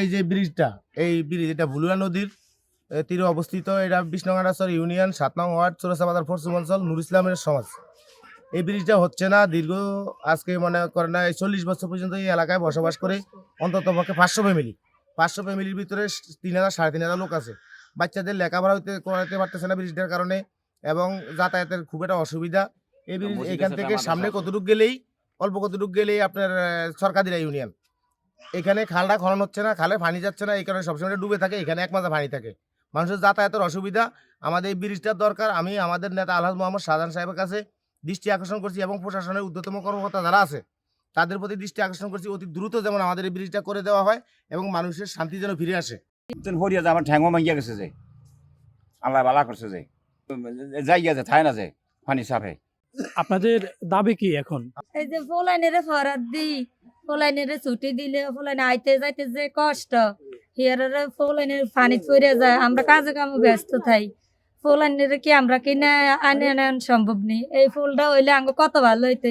এই যে ব্রিজটা এই ব্রিজ এটা ভুলুয়া নদীর তীরে অবস্থিত। এটা বিষ্ণুগাড়াচর ইউনিয়ন সাত নং ওয়ার্ড চোরাসাবাজার পশ্চিম অঞ্চল নুর ইসলামের সমাজ। এই ব্রিজটা হচ্ছে না দীর্ঘ আজকে মনে করেন না এই চল্লিশ বছর পর্যন্ত এই এলাকায় বসবাস করে অন্তত পক্ষে পাঁচশো ফ্যামিলি। পাঁচশো ফ্যামিলির ভিতরে তিন হাজার সাড়ে তিন হাজার লোক আছে। বাচ্চাদের লেখাপড়া হইতে করাতে পারতেছে না ব্রিজটার কারণে এবং যাতায়াতের খুব একটা অসুবিধা। এই ব্রিজ এখান থেকে সামনে। কতটুক গেলেই অল্প কতটুক গেলেই আপনার সরকারিরা ইউনিয়ন। এখানে খালটা খনন হচ্ছে না খালে পানি যাচ্ছে না এই কারণে সবসময় ডুবে থাকে এখানে এক মাসে পানি থাকে। মানুষের যাতায়াতের অসুবিধা আমাদের এই ব্রিজটার দরকার আমি আমাদের নেতা আলহাজ মোহাম্মদ শাহজাহান সাহেবের কাছে দৃষ্টি আকর্ষণ করছি এবং প্রশাসনের ঊর্ধ্বতম কর্মকর্তা যারা আছে তাদের প্রতি দৃষ্টি আকর্ষণ করছি অতি দ্রুত যেমন আমাদের এই ব্রিজটা করে দেওয়া হয় এবং মানুষের শান্তি যেন ফিরে আসে। হরিয়া আমার ঠ্যাঙ্গো মাঙ্গিয়া গেছে যে আল্লাহ বালা করছে যে যাই গেছে থাই না যে পানি সাফে আপনাদের দাবি কি এখন? এই যে ফলাইনেরে ফরাত দি ফলাইনেরে ছুটি দিলে ফলাইনে আইতে যাইতে যে কষ্ট, হিয়ারে ফলাইনের পানি পড়ে যায়, আমরা কাজে কামে ব্যস্ত থাই। ফলাইনেরে কি আমরা কিনে আনে আনা সম্ভব নেই। এই ফুলটা হইলে আঙ্গ কত ভালো হইতে।